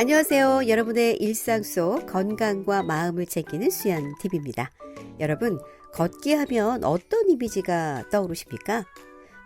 안녕하세요. 여러분의 일상 속 건강과 마음을 챙기는 수연 TV입니다. 여러분, 걷기 하면 어떤 이미지가 떠오르십니까?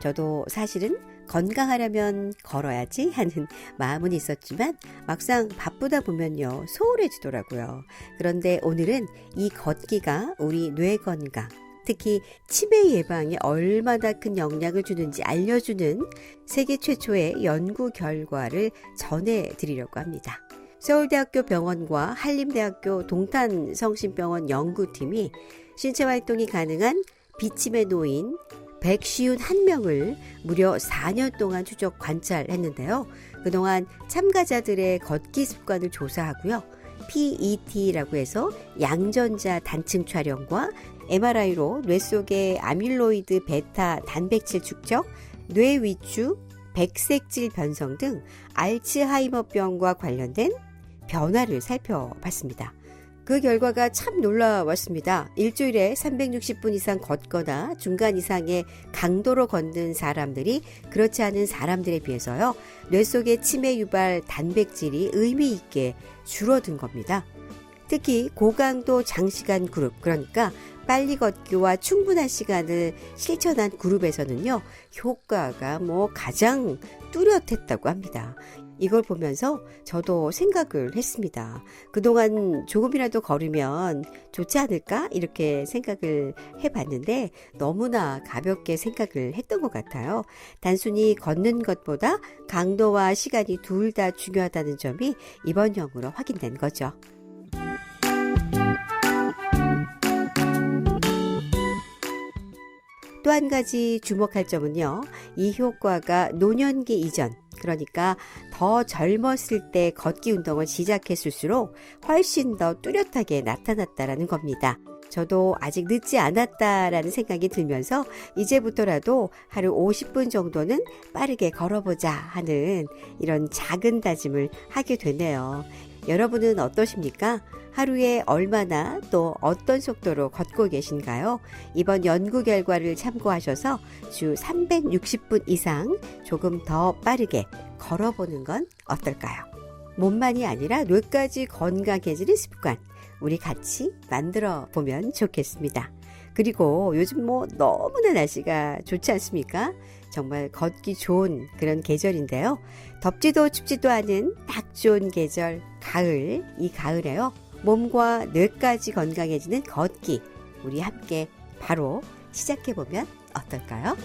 저도 사실은 건강하려면 걸어야지 하는 마음은 있었지만 막상 바쁘다 보면요 소홀해지더라고요. 그런데 오늘은 이 걷기가 우리 뇌 건강, 특히 치매 예방에 얼마나 큰 영향을 주는지 알려주는 세계 최초의 연구 결과를 전해드리려고 합니다. 서울대학교 병원과 한림대학교 동탄성심병원 연구팀이 신체 활동이 가능한 비침에 놓인 151명을 무려 4년 동안 추적 관찰했는데요. 그동안 참가자들의 걷기 습관을 조사하고요. PET라고 해서 양전자 단층 촬영과 MRI로 뇌 속의 아밀로이드 베타 단백질 축적, 뇌 위축, 백색질 변성 등 알츠하이머병과 관련된 변화를 살펴봤습니다. 그 결과가 참 놀라웠습니다. 일주일에 360분 이상 걷거나 중간 이상의 강도로 걷는 사람들이 그렇지 않은 사람들에 비해서요, 뇌 속의 치매 유발 단백질이 의미 있게 줄어든 겁니다. 특히 고강도 장시간 그룹, 그러니까 빨리 걷기와 충분한 시간을 실천한 그룹에서는요, 효과가 뭐 가장 뚜렷했다고 합니다. 이걸 보면서 저도 생각을 했습니다. 그동안 조금이라도 걸으면 좋지 않을까? 이렇게 생각을 해봤는데 너무나 가볍게 생각을 했던 것 같아요. 단순히 걷는 것보다 강도와 시간이 둘 다 중요하다는 점이 이번형으로 확인된 거죠. 또한 가지 주목할 점은요. 이 효과가 노년기 이전, 그러니까 더 젊었을 때 걷기 운동을 시작했을수록 훨씬 더 뚜렷하게 나타났다라는 겁니다. 저도 아직 늦지 않았다라는 생각이 들면서 이제부터라도 하루 50분 정도는 빠르게 걸어보자 하는 이런 작은 다짐을 하게 되네요. 여러분은 어떠십니까? 하루에 얼마나 또 어떤 속도로 걷고 계신가요? 이번 연구 결과를 참고하셔서 주 360분 이상 조금 더 빠르게 걸어보는 건 어떨까요? 몸만이 아니라 뇌까지 건강해지는 습관, 우리 같이 만들어 보면 좋겠습니다. 그리고 요즘 뭐 너무나 날씨가 좋지 않습니까? 정말 걷기 좋은 그런 계절인데요. 덥지도 춥지도 않은 딱 좋은 계절, 가을. 이 가을에요. 몸과 뇌까지 건강해지는 걷기. 우리 함께 바로 시작해보면 어떨까요?